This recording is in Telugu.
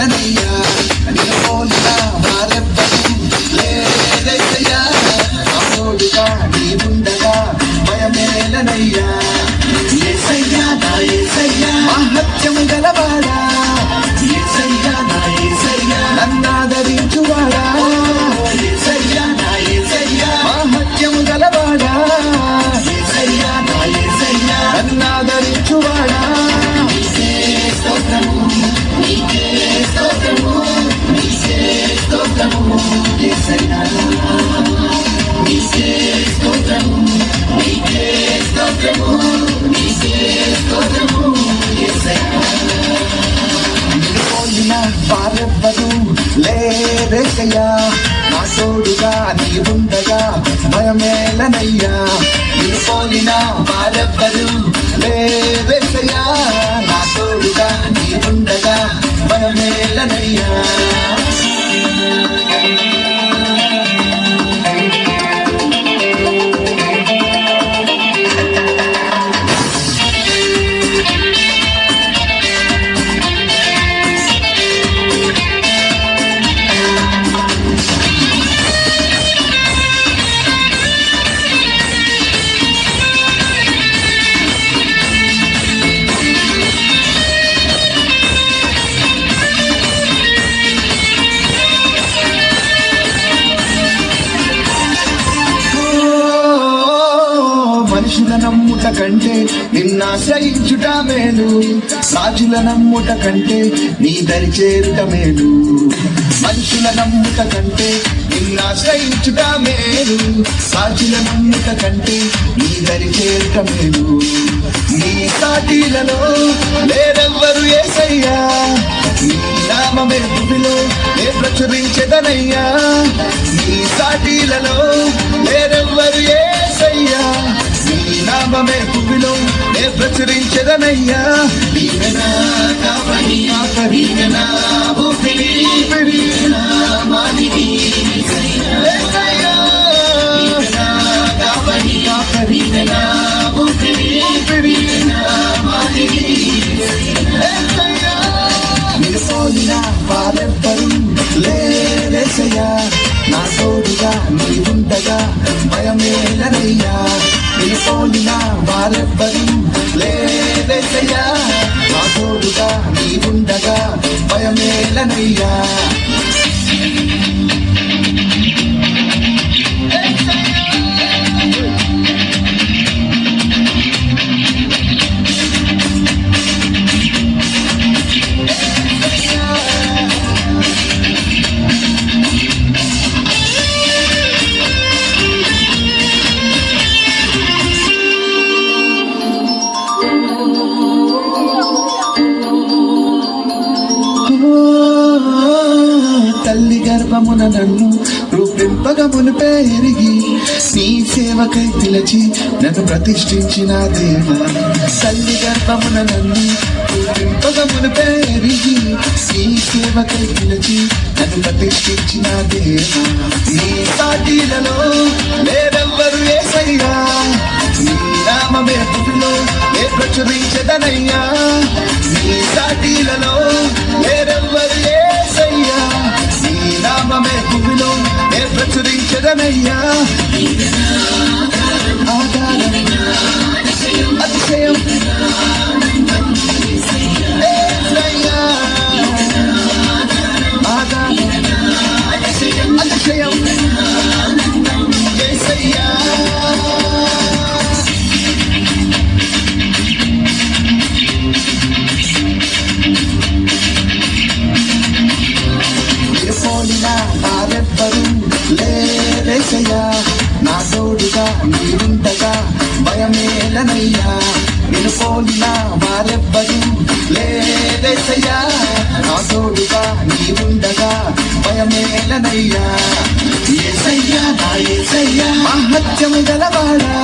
వెళ్ళనయ్యా నీవోలా వారెవ్వరం లేదయ్యా అమ్మోడుగా నీవుండగా భయమేలనయ్యా ఏసయ్యా నా ఏసయ్యా మహత్యము గలవాడా ఏసయ్యా నా ఏసయ్యా నన్నాదరించువాడా ఏసయ్యా నా ఏసయ్యా మహత్యము గలవాడా? వారెవ్వరు లేరెక్కయ్యా నా సోడుగా నీ ఉండగా భయమేలనయ్యా నీ పోలిన వారెవ్వరు లే ఆశ్రయించుట మేలు. రాజుల నమ్ముట కంటే నీ దరి చేరుట మేలు. మనుషుల నమ్ముట కంటే నిన్నాశ్రయించుట మేలు. రాజుల నమ్ముట కంటే నీ దరి చేరుట మేలు. నీ సాటిలలో లేరెవ్వరు ఏసయ్యా. నీ నామమే భూమిలో ఏ ప్రచురించదనయ్యా. ప్రచురించదనయ్యా పోలిన వారెవ్వరు లేరేసయ్యా నా తోడుగా నీ ఉండగా భయమేలనయ్యా. నేను పోలిన వారెవ్వరు భయమేలనయ్యా తల్లి గర్భమున నన్ను రూపింపగ మునిపే ఎరిగి నీ సేవకై పిలిచి నన్ను ప్రతిష్ఠించిన దేవ తల్లి గర్భమున నన్ను రూపింపగ మునిపే ఎరిగి నీ సేవకై పిలిచి నన్ను ప్రతిష్ఠించిన దేవ నీ సాటిలలో లేరెవ్వరు ఏసయ్యా. నీ నామమే భూమిలో ఏ ప్రచురించదనయ్యా నీ సాటిలలో ዳግመኛ భయమేలనయ్యా నేను పోలిన వారెవ్వరూ లేదేసయ్యా నా తోడుగా నీవుండగా భయమేలనయ్యా. ఏసయ్యా నా ఏసయ్యా. మహత్యము గలవాడా?